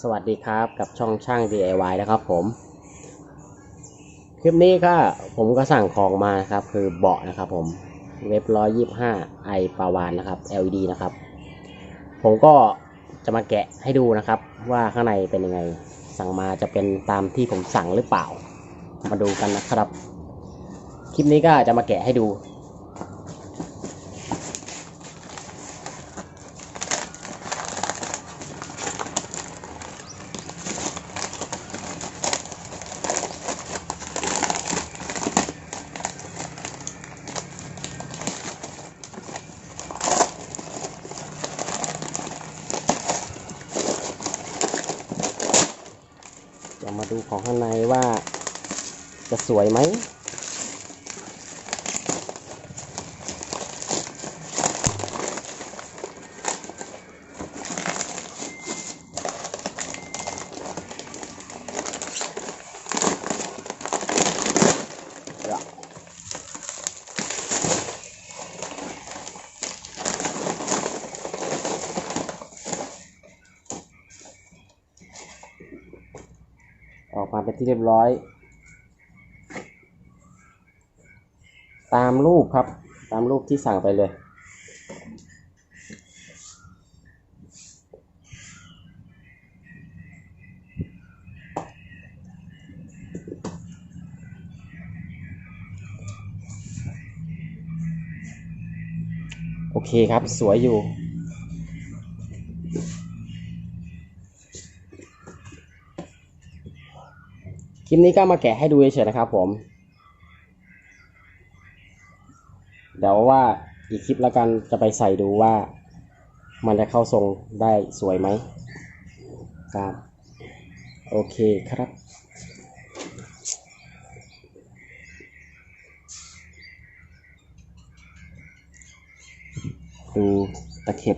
สวัสดีครับกับช่องช่าง DIY นะครับผม คลิปนี้ก็ผมก็สั่งของมาครับ คือเบาะนะครับผมเว็บร้อยยี่ห้าไอปาวานนะครับ LED นะครับ ผมก็จะมาแกะให้ดูนะครับ ว่าข้างในเป็นยังไง สั่งมาจะเป็นตามที่ผมสั่งหรือเปล่า มาดูกันนะครับ คลิปนี้ก็จะมาแกะให้ดู จะมาดูของข้างในว่าจะสวยไหม ออกมาเป็นที่เรียบร้อย ตามรูปครับ ตามรูปที่สั่งไปเลย โอเคครับ สวยอยู่ คลิปนี้ก็มาแกะให้ดูเฉยๆนะครับ ผม เดี๋ยวว่าอีกคลิปแล้วกันจะไปใส่ดูว่า มันจะเข้าทรงได้สวยไหมครับ โอเคครับดูตะเข็บ